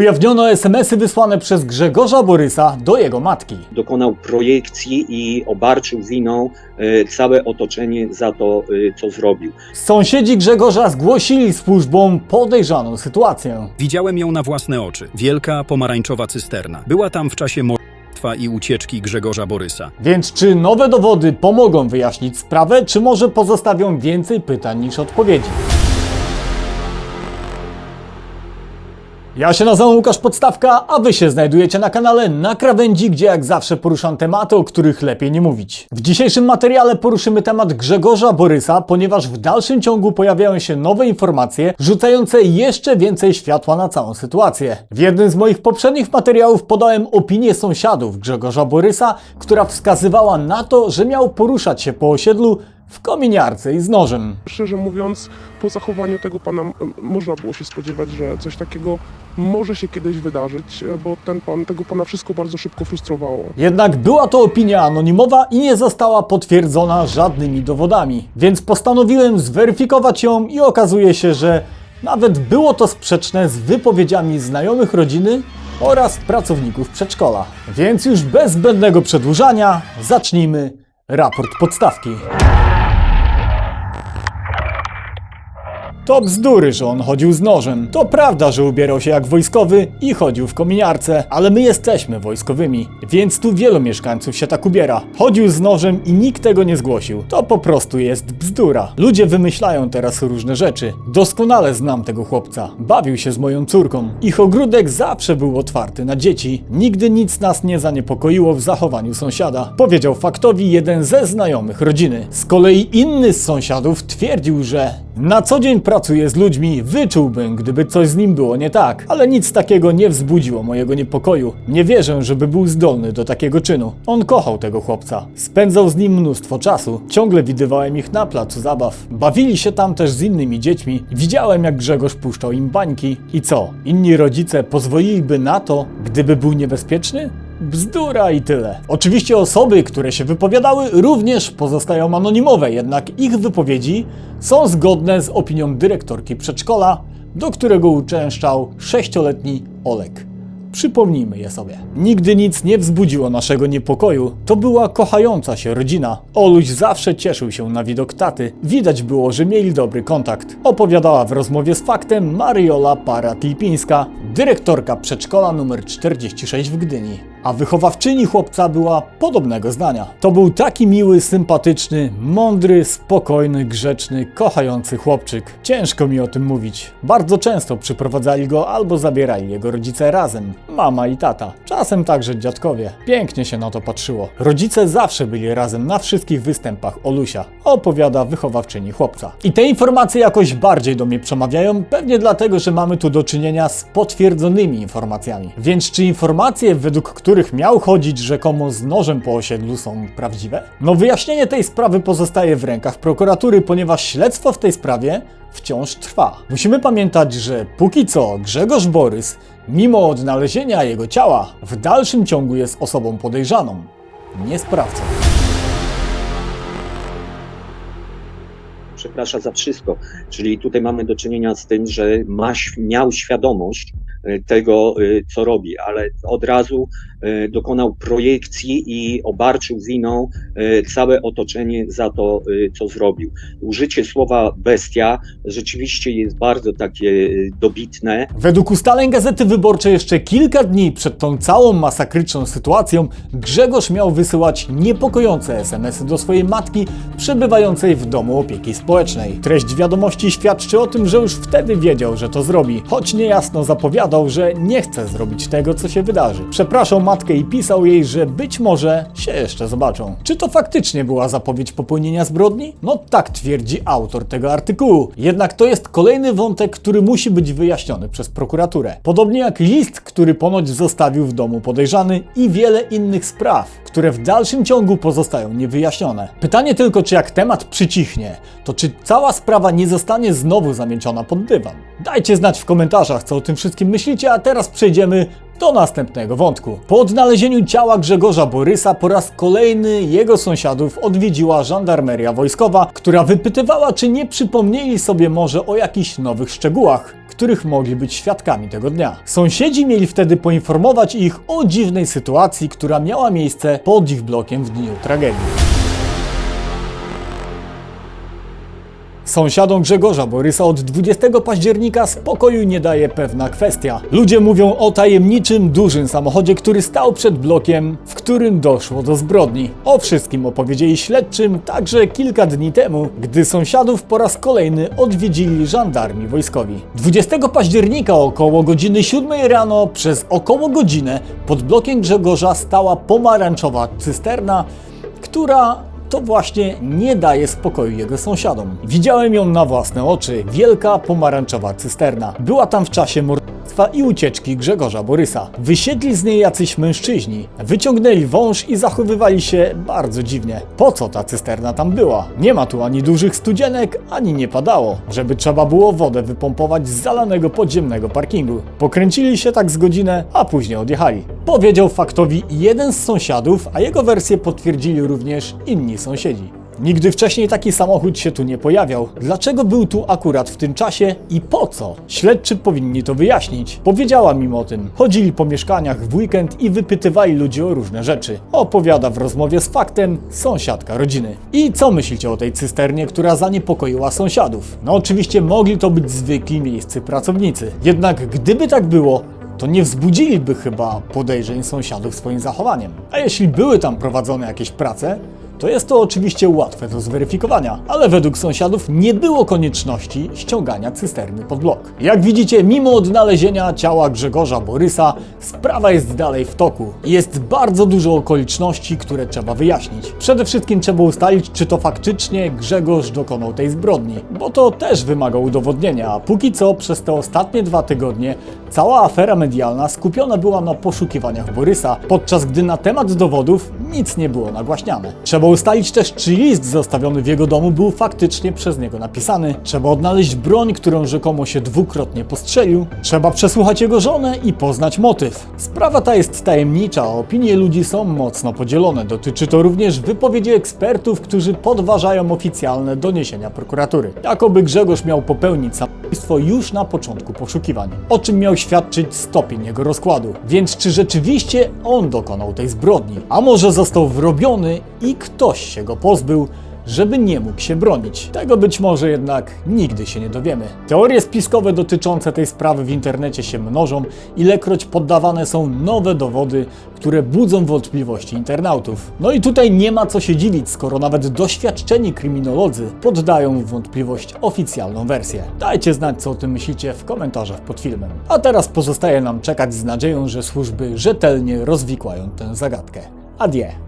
Ujawniono SMS-y wysłane przez Grzegorza Borysa do jego matki. dokonał projekcji i obarczył winą e, całe otoczenie za to, e, co zrobił. Sąsiedzi Grzegorza zgłosili służbom podejrzaną sytuację. Widziałem ją na własne oczy. Wielka pomarańczowa cysterna. Była tam w czasie morderstwa i ucieczki Grzegorza Borysa. Więc czy nowe dowody pomogą wyjaśnić sprawę, czy może pozostawią więcej pytań niż odpowiedzi? Ja się nazywam Łukasz Podstawka, a wy się znajdujecie na kanale Na Krawędzi, gdzie jak zawsze poruszam tematy, o których lepiej nie mówić. W dzisiejszym materiale poruszymy temat Grzegorza Borysa, ponieważ w dalszym ciągu pojawiają się nowe informacje, rzucające jeszcze więcej światła na całą sytuację. W jednym z moich poprzednich materiałów podałem opinię sąsiadów Grzegorza Borysa, która wskazywała na to, że miał poruszać się po osiedlu w kominiarce i z nożem. Szczerze mówiąc, po zachowaniu tego pana m, można było się spodziewać, że coś takiego może się kiedyś wydarzyć, bo ten pan, tego pana wszystko bardzo szybko frustrowało. Jednak była to opinia anonimowa i nie została potwierdzona żadnymi dowodami, więc postanowiłem zweryfikować ją i okazuje się, że nawet było to sprzeczne z wypowiedziami znajomych rodziny oraz pracowników przedszkola. Więc już bez zbędnego przedłużania zacznijmy raport podstawki. To bzdury, że on chodził z nożem. To prawda, że ubierał się jak wojskowy i chodził w kominiarce, ale my jesteśmy wojskowymi, więc tu wielu mieszkańców się tak ubiera. Chodził z nożem i nikt tego nie zgłosił. To po prostu jest bzdura. Ludzie wymyślają teraz różne rzeczy. Doskonale znam tego chłopca. Bawił się z moją córką. Ich ogródek zawsze był otwarty na dzieci. Nigdy nic nas nie zaniepokoiło w zachowaniu sąsiada. Powiedział faktowi jeden ze znajomych rodziny. Z kolei inny z sąsiadów twierdził, że na co dzień pracuje z ludźmi, wyczułbym, gdyby coś z nim było nie tak, ale nic takiego nie wzbudziło mojego niepokoju. Nie wierzę, żeby był zdolny do takiego czynu. On kochał tego chłopca. Spędzał z nim mnóstwo czasu. Ciągle widywałem ich na placu zabaw. Bawili się tam też z innymi dziećmi. Widziałem, jak Grzegorz puszczał im bańki. I co? Inni rodzice pozwoliliby na to, gdyby był niebezpieczny? Bzdura i tyle. Oczywiście osoby, które się wypowiadały, również pozostają anonimowe, jednak ich wypowiedzi są zgodne z opinią dyrektorki przedszkola, do którego uczęszczał sześcioletni Olek. Przypomnijmy je sobie. Nigdy nic nie wzbudziło naszego niepokoju. To była kochająca się rodzina. Oluś zawsze cieszył się na widok taty. Widać było, że mieli dobry kontakt. Opowiadała w rozmowie z faktem Mariola Parat-Lipińska, dyrektorka przedszkola numer 46 w Gdyni. A wychowawczyni chłopca była podobnego zdania. To był taki miły, sympatyczny, mądry, spokojny, grzeczny, kochający chłopczyk. Ciężko mi o tym mówić. Bardzo często przyprowadzali go albo zabierali jego rodzice razem. Mama i tata. Czasem także dziadkowie. Pięknie się na to patrzyło. Rodzice zawsze byli razem na wszystkich występach Olusia. Opowiada wychowawczyni chłopca. I te informacje jakoś bardziej do mnie przemawiają, pewnie dlatego, że mamy tu do czynienia z informacjami. Więc czy informacje, według których miał chodzić rzekomo z nożem po osiedlu są prawdziwe? No wyjaśnienie tej sprawy pozostaje w rękach prokuratury, ponieważ śledztwo w tej sprawie wciąż trwa. Musimy pamiętać, że póki co Grzegorz Borys, mimo odnalezienia jego ciała, w dalszym ciągu jest osobą podejrzaną, nie sprawcą. Przeprasza za wszystko. Czyli tutaj mamy do czynienia z tym, że ma, miał świadomość tego, e, co robi, ale od razu e, dokonał projekcji i obarczył winą całe otoczenie za to, co zrobił. Użycie słowa bestia rzeczywiście jest bardzo takie dobitne. Według ustaleń Gazety Wyborczej jeszcze kilka dni przed tą całą masakryczną sytuacją Grzegorz miał wysyłać niepokojące SMS-y do swojej matki przebywającej w domu opieki społecznej. Treść wiadomości świadczy o tym, że już wtedy wiedział, że to zrobi, choć niejasno zapowiadał, że nie chce zrobić tego, co się wydarzy. Przepraszał matkę i pisał jej, że być może się jeszcze zobaczą. Czy to faktycznie była zapowiedź popełnienia zbrodni? No tak twierdzi autor tego artykułu. Jednak to jest kolejny wątek, który musi być wyjaśniony przez prokuraturę. Podobnie jak list, który ponoć zostawił w domu podejrzany i wiele innych spraw, które w dalszym ciągu pozostają niewyjaśnione. Pytanie tylko, czy jak temat przycichnie, to czy cała sprawa nie zostanie znowu zamieciona pod dywan? Dajcie znać w komentarzach, co o tym wszystkim myślicie, a teraz przejdziemy Do następnego wątku. Po odnalezieniu ciała Grzegorza Borysa po raz kolejny jego sąsiadów odwiedziła żandarmeria wojskowa, która wypytywała, czy nie przypomnieli sobie może o jakichś nowych szczegółach, których mogli być świadkami tego dnia. Sąsiedzi mieli wtedy poinformować ich o dziwnej sytuacji, która miała miejsce pod ich blokiem w dniu tragedii. Sąsiadom Grzegorza Borysa od 20 października spokoju nie daje pewna kwestia. Ludzie mówią o tajemniczym, dużym samochodzie, który stał przed blokiem, w którym doszło do zbrodni. O wszystkim opowiedzieli śledczym także kilka dni temu, gdy sąsiadów po raz kolejny odwiedzili żandarmi wojskowi. 20 października około godziny 7 rano przez około godzinę pod blokiem Grzegorza stała pomarańczowa cysterna, która to właśnie nie daje spokoju jego sąsiadom. Widziałem ją na własne oczy. Wielka pomarańczowa cysterna. Była tam w czasie i ucieczki Grzegorza Borysa. Wysiedli z niej jacyś mężczyźni. Wyciągnęli wąż i zachowywali się bardzo dziwnie. Po co ta cysterna tam była? Nie ma tu ani dużych studzienek, ani nie padało, żeby trzeba było wodę wypompować z zalanego podziemnego parkingu. Pokręcili się tak z godzinę, a później odjechali. Powiedział faktowi jeden z sąsiadów, a jego wersję potwierdzili również inni sąsiedzi. Nigdy wcześniej taki samochód się tu nie pojawiał. Dlaczego był tu akurat w tym czasie i po co? Śledczy powinni to wyjaśnić. Powiedziałam im o tym. Chodzili po mieszkaniach w weekend i wypytywali ludzi o różne rzeczy. Opowiada w rozmowie z faktem sąsiadka rodziny. I co myślicie o tej cysternie, która zaniepokoiła sąsiadów? No oczywiście mogli to być zwykli miejscy pracownicy. Jednak gdyby tak było, to nie wzbudziliby chyba podejrzeń sąsiadów swoim zachowaniem. A jeśli były tam prowadzone jakieś prace, to jest to oczywiście łatwe do zweryfikowania, ale według sąsiadów nie było konieczności ściągania cysterny pod blok. Jak widzicie, mimo odnalezienia ciała Grzegorza Borysa, sprawa jest dalej w toku. Jest bardzo dużo okoliczności, które trzeba wyjaśnić. Przede wszystkim trzeba ustalić, czy to faktycznie Grzegorz dokonał tej zbrodni, bo to też wymaga udowodnienia, a póki co przez te ostatnie dwa tygodnie cała afera medialna skupiona była na poszukiwaniach Borysa, podczas gdy na temat dowodów nic nie było nagłaśniane. Trzeba ustalić też, czy list zostawiony w jego domu był faktycznie przez niego napisany. Trzeba odnaleźć broń, którą rzekomo się dwukrotnie postrzelił. Trzeba przesłuchać jego żonę i poznać motyw. Sprawa ta jest tajemnicza, a opinie ludzi są mocno podzielone. Dotyczy to również wypowiedzi ekspertów, którzy podważają oficjalne doniesienia prokuratury. Jakoby Grzegorz miał popełnić samobójstwo już na początku poszukiwań. O czym miał świadczyć stopień jego rozkładu. Więc czy rzeczywiście on dokonał tej zbrodni? A może został wrobiony i ktoś się go pozbył, żeby nie mógł się bronić. Tego być może jednak nigdy się nie dowiemy. Teorie spiskowe dotyczące tej sprawy w internecie się mnożą, ilekroć poddawane są nowe dowody, które budzą wątpliwości internautów. No i tutaj nie ma co się dziwić, skoro nawet doświadczeni kryminolodzy poddają w wątpliwość oficjalną wersję. Dajcie znać, co o tym myślicie w komentarzach pod filmem. A teraz pozostaje nam czekać z nadzieją, że służby rzetelnie rozwikłają tę zagadkę. adieu.